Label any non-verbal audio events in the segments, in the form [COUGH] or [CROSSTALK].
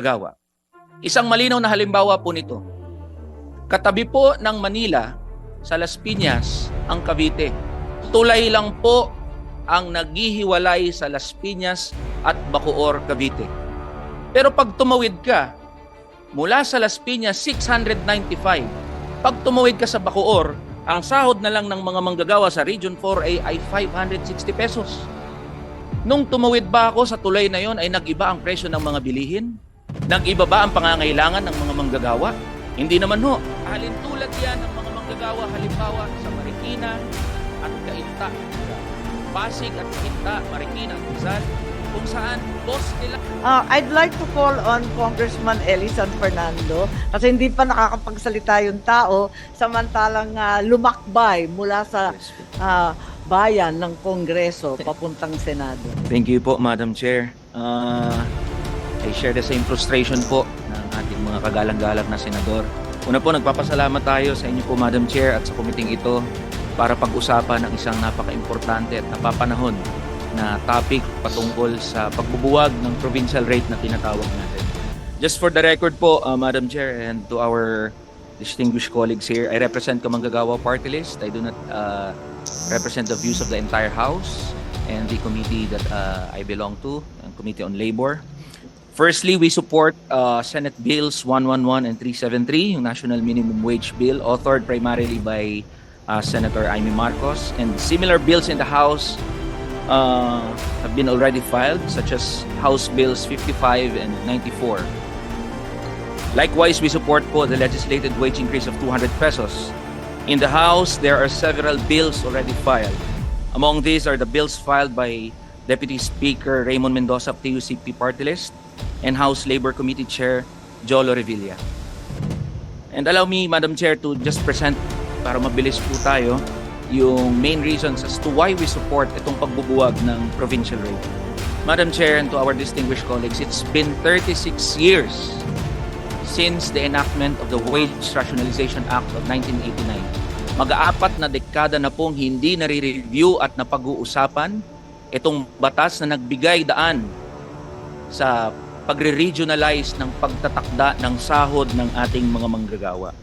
manggagawa. Isang malinaw na halimbawa po nito. Katabi po ng Manila sa Las Piñas ang Cavite. Tulay lang po ang naghihiwalay sa Las Piñas at Bacoor, Cavite. Pero pag tumawid ka, mula sa Las Piñas 695, pag tumawid ka sa Bacoor, ang sahod na lang ng mga manggagawa sa Region 4A ay 560 pesos. Nung tumawid ba ako sa tulay na yon ay nag-iba ang presyo ng mga bilihin? Nag-iba ba ang pangangailangan ng mga manggagawa? Hindi naman ho. Halin tulad yan ng mga manggagawa halimbawa sa Marikina at Cainta. Pasig at Cainta, Marikina at Rizal kung saan boss nila Uh, I'd like to call on Congressman Eli San Fernando kasi hindi pa nakakapagsalita yung tao samantalang ah, lumakbay mula sa ah, bayan ng Kongreso papuntang Senado. Thank you po, Madam Chair. Uh, I share the same frustration po ng ating mga kagalang-galang na senador. Una po, nagpapasalamat tayo sa inyo po, Madam Chair, at sa komiting ito para pag-usapan ng isang napaka-importante at napapanahon na topic patungkol sa pagbubuwag ng provincial rate na tinatawag natin. Just for the record po, uh, Madam Chair, and to our distinguished colleagues here, I represent Kamanggagawa Party List. I do not uh, represent the views of the entire House and the committee that uh, I belong to, ang Committee on Labor. Firstly, we support uh, Senate Bills 111 and 373, yung National Minimum Wage Bill, authored primarily by uh, Senator Amy Marcos, and similar bills in the House uh, have been already filed, such as House Bills 55 and 94. Likewise, we support po the legislated wage increase of 200 pesos. In the House, there are several bills already filed. Among these are the bills filed by Deputy Speaker Raymond Mendoza of TUCP Party List and House Labor Committee Chair Jolo Revilla. And allow me, Madam Chair, to just present para mabilis po tayo yung main reasons as to why we support itong pagbubuwag ng provincial rate. Madam Chair and to our distinguished colleagues, it's been 36 years since the enactment of the Wage Rationalization Act of 1989. Mag-aapat na dekada na pong hindi nare-review at napag-uusapan itong batas na nagbigay daan sa pagre-regionalize ng pagtatakda ng sahod ng ating mga manggagawa.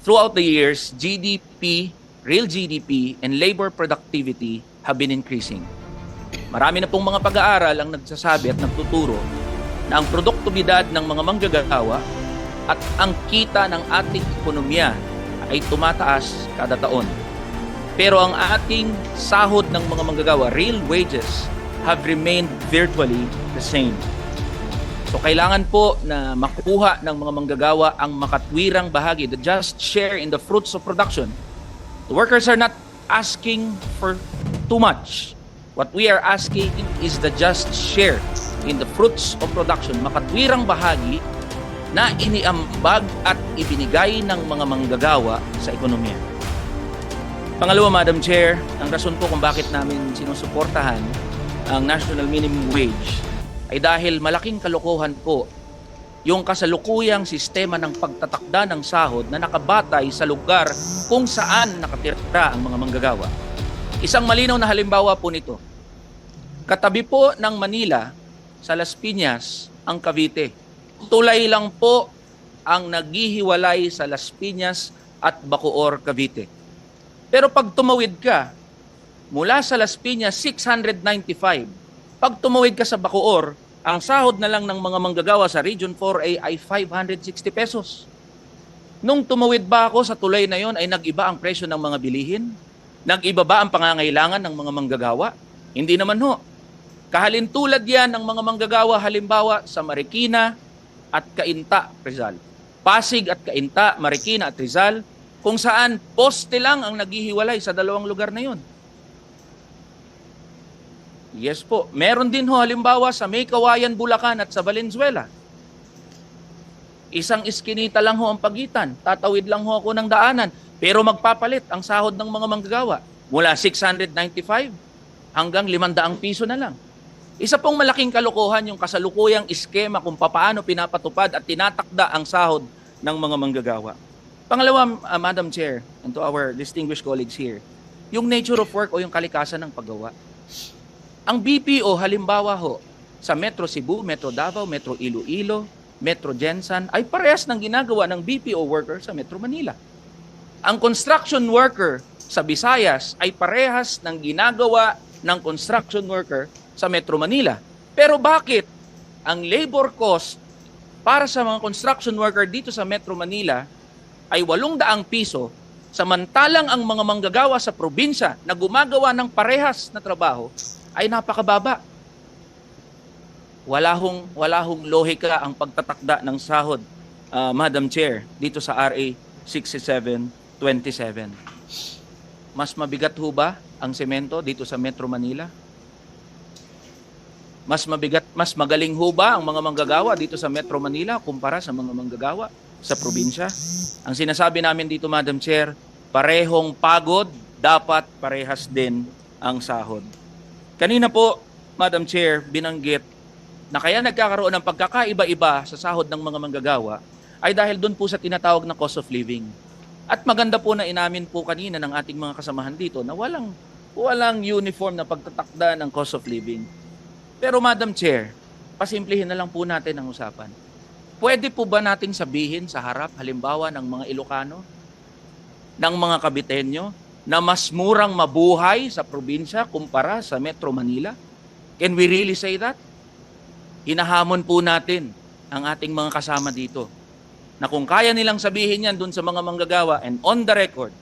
Throughout the years, GDP, real GDP, and labor productivity have been increasing. Marami na pong mga pag-aaral ang nagsasabi at nagtuturo na ang produktibidad ng mga manggagawa at ang kita ng ating ekonomiya ay tumataas kada taon. Pero ang ating sahod ng mga manggagawa, real wages, have remained virtually the same. So kailangan po na makuha ng mga manggagawa ang makatwirang bahagi, the just share in the fruits of production. The workers are not asking for too much. What we are asking is the just share in the fruits of production, makatwirang bahagi na iniambag at ibinigay ng mga manggagawa sa ekonomiya. Pangalawa, Madam Chair, ang rason po kung bakit namin sinusuportahan ang National Minimum Wage ay dahil malaking kalokohan po yung kasalukuyang sistema ng pagtatakda ng sahod na nakabatay sa lugar kung saan nakatira ang mga manggagawa. Isang malinaw na halimbawa po nito. Katabi po ng Manila sa Las Piñas ang Cavite. Tulay lang po ang naghihiwalay sa Las Piñas at Bacoor, Cavite. Pero pag tumawid ka, mula sa Las Piñas 695, pag tumawid ka sa Bacoor, ang sahod na lang ng mga manggagawa sa Region 4A ay 560 pesos. Nung tumawid ba ako sa tulay na yon ay nag-iba ang presyo ng mga bilihin? Nag-iba ba ang pangangailangan ng mga manggagawa? Hindi naman ho. Kahalintulad yan ng mga manggagawa halimbawa sa Marikina at Cainta, Rizal. Pasig at Cainta, Marikina at Rizal, kung saan poste lang ang naghihiwalay sa dalawang lugar na yon. Yes po. Meron din ho halimbawa sa May Kawayan, Bulacan at sa Valenzuela. Isang iskinita lang ho ang pagitan. Tatawid lang ho ako ng daanan. Pero magpapalit ang sahod ng mga manggagawa. Mula 695 hanggang 500 piso na lang. Isa pong malaking kalokohan yung kasalukuyang iskema kung papaano pinapatupad at tinatakda ang sahod ng mga manggagawa. Pangalawa, uh, Madam Chair, and to our distinguished colleagues here, yung nature of work o yung kalikasan ng paggawa. Ang BPO halimbawa ho sa Metro Cebu, Metro Davao, Metro Iloilo, Metro Gensan ay parehas ng ginagawa ng BPO worker sa Metro Manila. Ang construction worker sa Visayas ay parehas ng ginagawa ng construction worker sa Metro Manila. Pero bakit ang labor cost para sa mga construction worker dito sa Metro Manila ay 800 piso samantalang ang mga manggagawa sa probinsya na gumagawa ng parehas na trabaho ay napakababa. Wala hong, wala hong lohika ang pagtatakda ng sahod, ah, Madam Chair, dito sa RA 6727. Mas mabigat ho ba ang semento dito sa Metro Manila? Mas mabigat, mas magaling ho ba ang mga manggagawa dito sa Metro Manila kumpara sa mga manggagawa sa probinsya? Ang sinasabi namin dito, Madam Chair, parehong pagod, dapat parehas din ang sahod. Kanina po, Madam Chair, binanggit na kaya nagkakaroon ng pagkakaiba-iba sa sahod ng mga manggagawa ay dahil doon po sa tinatawag na cost of living. At maganda po na inamin po kanina ng ating mga kasamahan dito na walang walang uniform na pagtatakda ng cost of living. Pero Madam Chair, pasimplihin na lang po natin ang usapan. Pwede po ba nating sabihin sa harap halimbawa ng mga Ilocano, ng mga Kabitenyo, na mas murang mabuhay sa probinsya kumpara sa Metro Manila? Can we really say that? Hinahamon po natin ang ating mga kasama dito na kung kaya nilang sabihin yan dun sa mga manggagawa and on the record,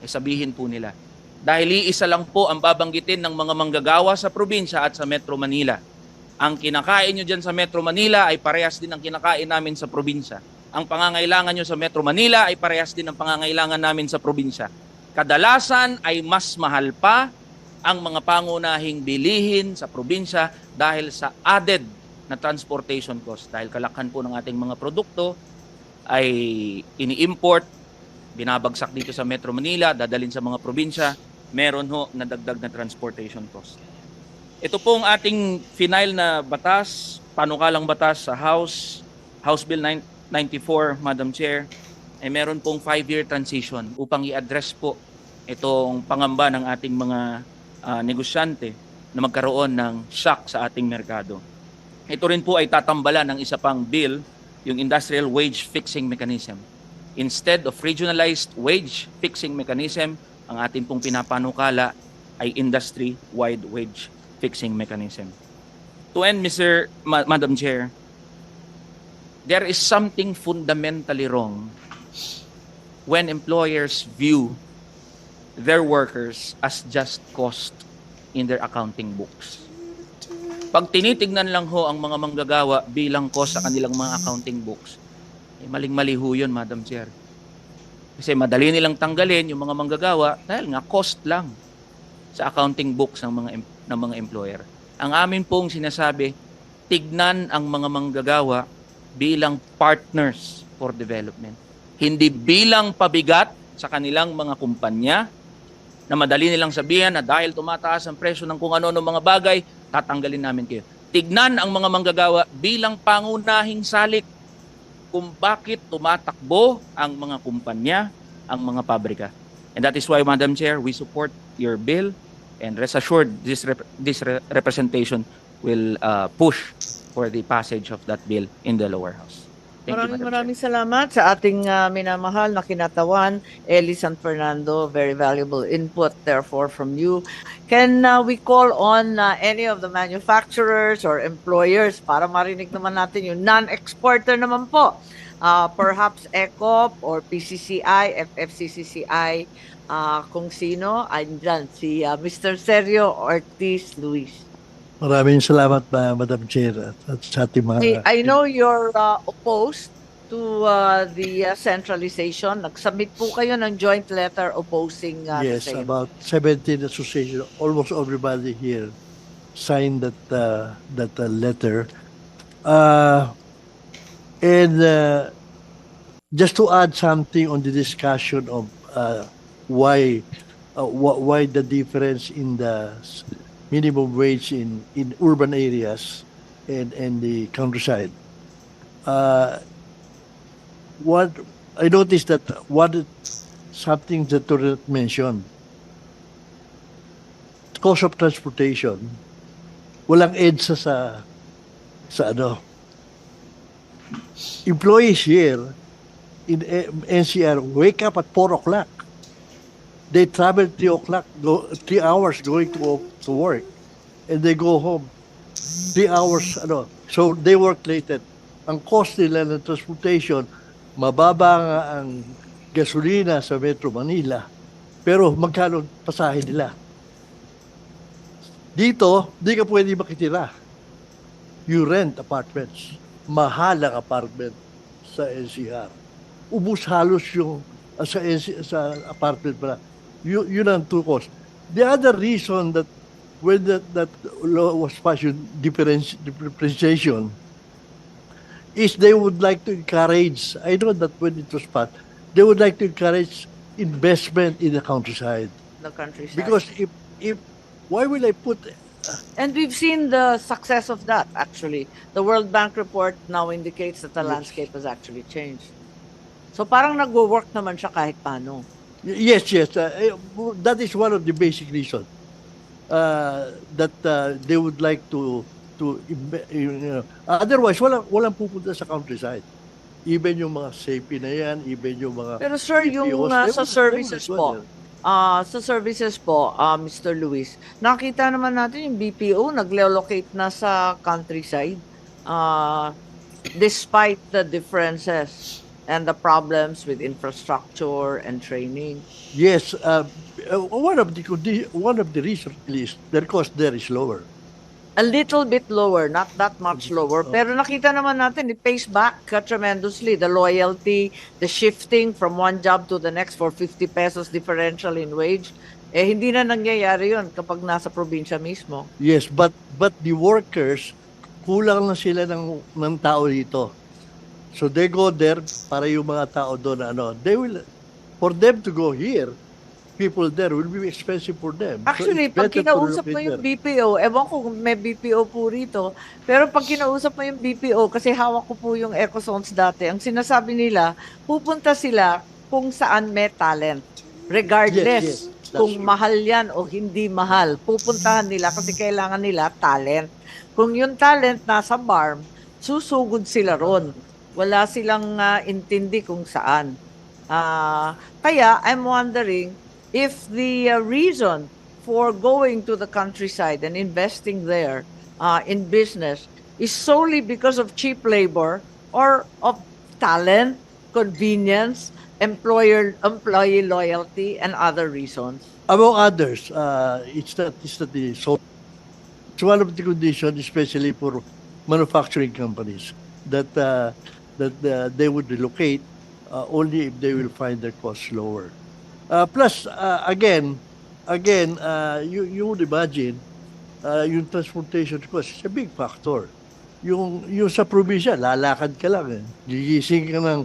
eh sabihin po nila. Dahil iisa lang po ang babanggitin ng mga manggagawa sa probinsya at sa Metro Manila. Ang kinakain nyo dyan sa Metro Manila ay parehas din ang kinakain namin sa probinsya. Ang pangangailangan nyo sa Metro Manila ay parehas din ang pangangailangan namin sa probinsya. Kadalasan ay mas mahal pa ang mga pangunahing bilihin sa probinsya dahil sa added na transportation cost. Dahil kalakhan po ng ating mga produkto ay ini-import, binabagsak dito sa Metro Manila, dadalhin sa mga probinsya, meron ho na dagdag na transportation cost. Ito pong ating final na batas, panukalang batas sa House, House Bill 994, Madam Chair, ay meron pong five-year transition upang i-address po itong pangamba ng ating mga ah, negosyante na magkaroon ng shock sa ating merkado. Ito rin po ay tatambalan ng isa pang bill, yung Industrial Wage Fixing Mechanism. Instead of regionalized wage fixing mechanism, ang ating pong pinapanukala ay industry-wide wage fixing mechanism. To end, Mr. Ma- Madam Chair, there is something fundamentally wrong when employers view their workers as just cost in their accounting books. Pag tinitignan lang ho ang mga manggagawa bilang cost sa kanilang mga accounting books, eh, maling-mali ho yun, Madam Chair. Kasi madali nilang tanggalin yung mga manggagawa dahil nga cost lang sa accounting books ng mga ng mga employer. Ang amin pong sinasabi, tignan ang mga manggagawa bilang partners for development. Hindi bilang pabigat sa kanilang mga kumpanya na madali nilang sabihan na dahil tumataas ang presyo ng kung ano-ano mga bagay, tatanggalin namin kayo. Tignan ang mga manggagawa bilang pangunahing salik kung bakit tumatakbo ang mga kumpanya, ang mga pabrika. And that is why, Madam Chair, we support your bill and rest assured this, rep- this re- representation will uh, push for the passage of that bill in the lower house. Thank maraming you, maraming salamat sa ating ah, minamahal na kinatawan, Eli San Fernando. Very valuable input, therefore, from you. Can ah, we call on ah, any of the manufacturers or employers para marinig naman natin yung non-exporter naman po? Ah, perhaps ECOP or PCCI, FFCCCI, ah, kung sino, andyan, si ah, Mr. Sergio Ortiz Luis. Maraming salamat, ma- Madam Chair, at, at sa ating mga... I, I know you're uh, opposed to uh, the uh, centralization. Nag-submit po kayo ng joint letter opposing uh, the Yes, same. about 17 association, almost everybody here signed that uh, that uh, letter. Uh, and uh, just to add something on the discussion of uh, why uh, wh- why the difference in the minimum wage in, in urban areas and, and the countryside. Uh, what I noticed that what something that Tourette mentioned. Cost of transportation. Walang EDSA sa sa ano employees here in eh, NCR wake up at 4 o'clock. They travel 3 o'clock, go, 3 hours going to, to work. And they go home. 3 hours, ano. So, they work later. Ang cost nila ng transportation, mababa nga ang gasolina sa Metro Manila. Pero magkano pasahe nila? Dito, di ka pwede makitira. You rent apartments. Mahal ang apartment sa NCR. Ubus halos yung sa, sa apartment pala. Yun, yun ang two cost. The other reason that when that, that law was passed, yung differenti- differentiation, is they would like to encourage, I know that when it was passed, they would like to encourage investment in the countryside. The countryside. Because if, if, why will I put, And we've seen the success of that, actually. The World Bank report now indicates that the landscape has actually changed. So parang nagwo-work naman siya kahit paano. Yes, yes, uh, eh, that is one of the basic reasons. Uh, that uh, they would like to, to, you know, otherwise, walang, walang pupunta sa countryside. Even yung mga safety na yan, even yung mga Pero sir, yung PPOs, uh, they sa services po, ah sa services po, ah, Mr. Luis, nakita naman natin yung BPO nag-relocate na sa countryside ah, despite the differences and the problems with infrastructure and training. Yes, uh, uh, one of the one of the reasons is their cost there is lower. A little bit lower, not that much lower. Pero nakita naman natin, it pays back tremendously. The loyalty, the shifting from one job to the next for 50 pesos differential in wage. Eh, hindi na nangyayari yun kapag nasa probinsya mismo. Yes, but but the workers kulang na sila ng ng tao dito. So they go there para yung mga tao doon ano, they will for them to go here, people there will be expensive for them. So Actually, it's pag kinausap mo yung there. BPO, ewan ko kung may BPO po rito, pero pag kinausap mo yung BPO, kasi hawak ko po yung Ecozones dati, ang sinasabi nila, pupunta sila kung saan may talent. Regardless Yes, yes, kung true. mahal yan o hindi mahal, pupuntahan nila kasi kailangan nila talent. Kung yung talent nasa farm, susugod sila ron. Wala silang ah, intindi kung saan. Ah, kaya I'm wondering if the uh, reason for going to the countryside and investing there uh, in business is solely because of cheap labor or of talent, convenience, employer employee loyalty, and other reasons. Among others, uh, it's not it's not the so it's one of the conditions, especially for manufacturing companies, that uh, that uh, they would relocate uh, only if they will find their costs lower. Uh, plus, uh, again, again, uh, you you would imagine uh, yung transportation cost is a big factor. Yung yung sa probinsya, lalakad ka lang eh. Gigising ka ng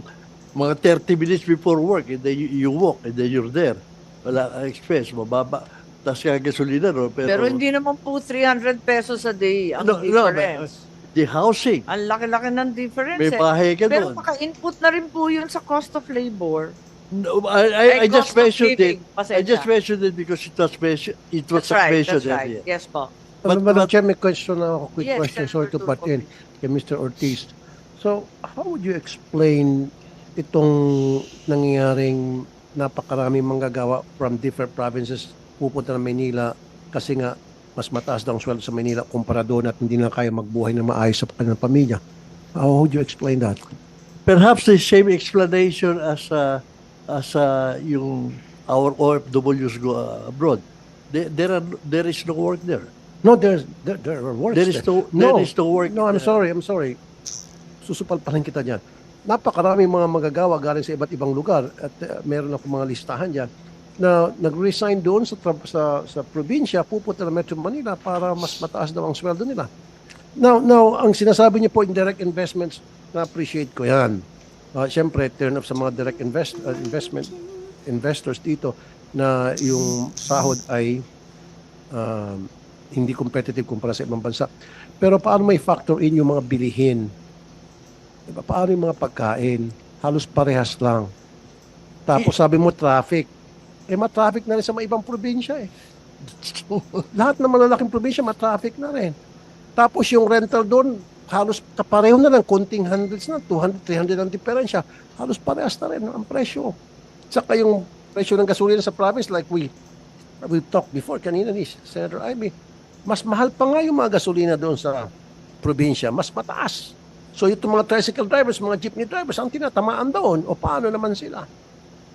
mga 30 minutes before work, and then you, you walk, and then you're there. Wala kang expense, mababa. Tapos kaya gasolina, no? Pero, Pero hindi naman po 300 pesos a day ang No, no, difference. The housing, ang laki-laki ng difference. may eh. bahay ka Pero doon. maka-input na rin po yun sa cost of labor. No, I, I, Ay, I just cost of mentioned living. it. I Pasensya. just mentioned it because it was mentioned, it was That's right, mentioned that's right. earlier. Yes po. But- But, Madam but- Chair, may question na ako, quick Yes, question, sorry to Senator butt in kay Mr. Ortiz. So, how would you explain itong nangyayaring napakarami manggagawa from different provinces pupunta ng Maynila kasi nga mas mataas daw ang sweldo sa Maynila kumpara doon at hindi na kaya magbuhay na maayos sa kanilang pamilya. How would you explain that? Perhaps the same explanation as uh, as uh, yung our OFWs go uh, abroad. There, there are there is no work there. No, there's there, there are worse. There is there. no there is no work. No, I'm sorry, I'm sorry. Susupal pa rin kita dyan. Napakaraming mga magagawa galing sa iba't ibang lugar at uh, meron ako mga listahan dyan na nag-resign doon sa, sa, sa probinsya, pupunta na Metro Manila para mas mataas daw ang sweldo nila. Now, now, ang sinasabi niyo po indirect investments, na-appreciate ko yan. Uh, Siyempre, turn up sa mga direct invest, uh, investment investors dito na yung sahod ay um, hindi competitive kumpara sa ibang bansa. Pero paano may factor in yung mga bilihin? Diba? Paano yung mga pagkain? Halos parehas lang. Tapos sabi mo traffic. Eh, ma-traffic na rin sa mga ibang probinsya eh. [LAUGHS] Lahat ng malalaking probinsya, ma-traffic na rin. Tapos yung rental doon, halos kapareho na lang, konting hundreds na, 200, 300 ang diferensya. Halos parehas na rin ang presyo. Saka yung presyo ng gasolina sa province, like we we talked before kanina ni Senator Ivy, mas mahal pa nga yung mga gasolina doon sa probinsya, mas mataas. So itong mga tricycle drivers, mga jeepney drivers, ang tinatamaan doon, o paano naman sila?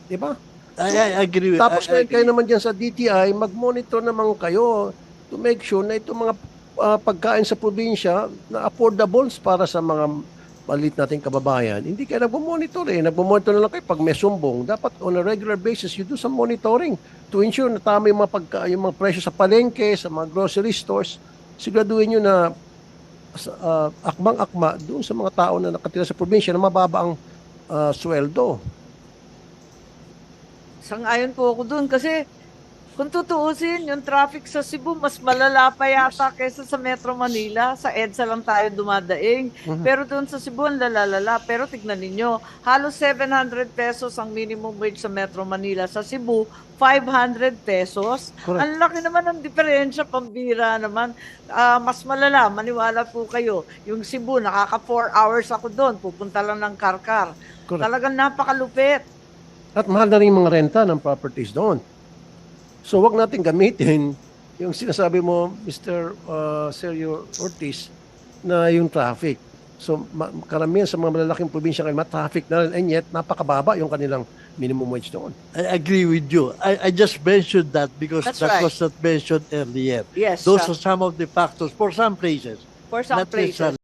Di ba? I, I agree. with- Tapos I, I ngayon kayo naman dyan sa DTI, mag-monitor naman kayo to make sure na itong mga ah, pagkain sa probinsya na affordables para sa mga malit nating kababayan. Hindi kayo nagmo-monitor eh. Nagmo-monitor na lang kayo pag may sumbong. Dapat on a regular basis, you do some monitoring to ensure na tama yung mga, pagka, yung mga presyo sa palengke, sa mga grocery stores. Siguraduhin nyo na ah, akmang-akma doon sa mga tao na nakatira sa probinsya na mababa ang ah, sweldo. Sang-ayon po ako dun kasi kung tutuusin, yung traffic sa Cebu mas malala pa yata kaysa sa Metro Manila. Sa EDSA lang tayo dumadaing. Pero doon sa Cebu, ang lalalala. Pero tignan ninyo, halos 700 pesos ang minimum wage sa Metro Manila. Sa Cebu, 500 pesos. Correct. Ang laki naman ng diferensya, pambira naman. Ah, mas malala, maniwala po kayo. Yung Cebu, nakaka 4 hours ako doon. Pupunta lang ng karkar. Correct. Talagang napakalupit. At mahal na rin yung mga renta ng properties doon. So wag natin gamitin [LAUGHS] yung sinasabi mo, Mr. Uh, Sergio Ortiz, na yung traffic. So ma- karamihan sa mga malalaking probinsya ngayon, traffic na rin. And yet, napakababa yung kanilang minimum wage doon. I agree with you. I, I just mentioned that because That's that right. was not mentioned earlier. Yes. Those uh, are some of the factors for some places. for some places.